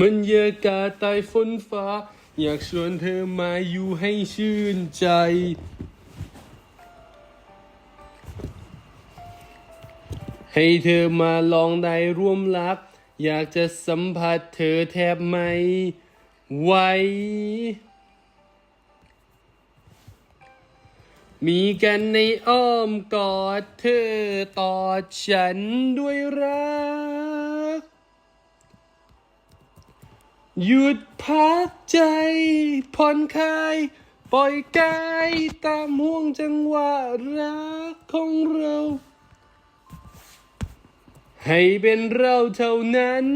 มันเยากาศใต้ฝนฟ้า อยากชวนเธอมาอยู่ให้ชื่นใจ ให้เธอมาลองได้ร่วมลับอยากจะสัมผัสเธอแทบไม่ไหวมีกันในอ้อมกอดเธอต่อฉันด้วยรัก หยุดพักใจ ผ่อนคลาย ปล่อยกายตามห่วงจังหวะรักของเรา ให้เป็นเราเท่านั้น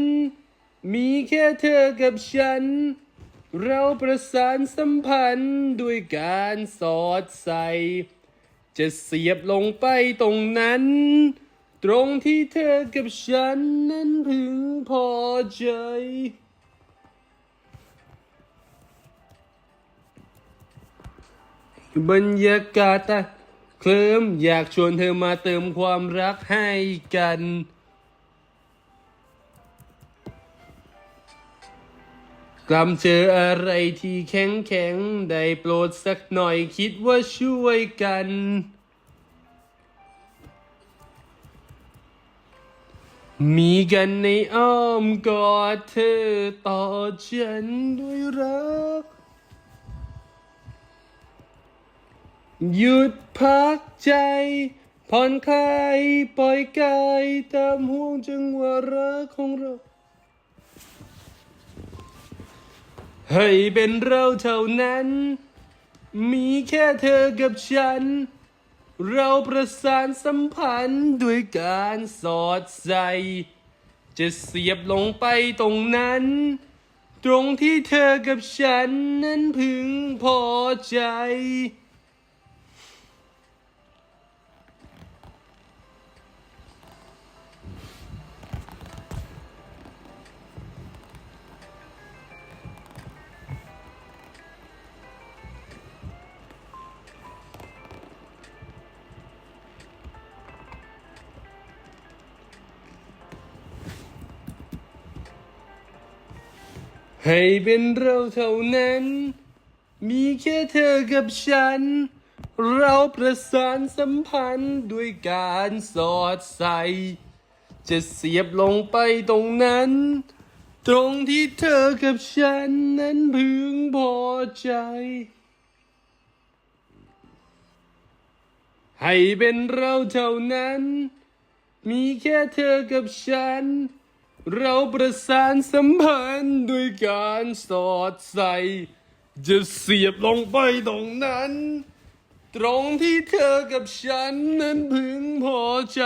มีแค่เธอกับฉัน เราประสานสัมพันธ์ด้วยการสอดใส่ จะเสียบลงไปตรงนั้น ตรงที่เธอกับฉันนั้นพึงพอใจบรรยากาศอะเคลิ้มอยากชวนเธอมาเติมความรักให้กัน กลัมเจออะไรที่แข็งแข็งได้โปรดสักหน่อยคิดว่าช่วยกัน มีกันในอ้อมกอดเธอต่อฉันด้วยรัก หยุดพักใจ ผ่อนคลายปล่อยกายตามห่วงจังหวะรักของเรา ให้เป็นเราเท่านั้น มีแค่เธอกับฉัน เราประสานสัมพันธ์ด้วยการสอดใส่ จะเสียบลงไปตรงนั้น ตรงที่เธอกับฉันนั้นพึงพอใจ ให้เป็นเราเท่านั้น มีแค่เธอกับฉัน เราประสานสัมพันธ์ด้วยการสอดใส่ จะเสียบลงไปตรงนั้น ตรงที่เธอกับฉันนั้นพึงพอใจ ให้เป็นเราเท่านั้น มีแค่เธอกับฉัน เราประสานสัมพันธ์ด้วยการสอดใส่ จะเสียบลงไปตรงนั้น ตรงที่เธอกับฉันนั้นพึงพอใจ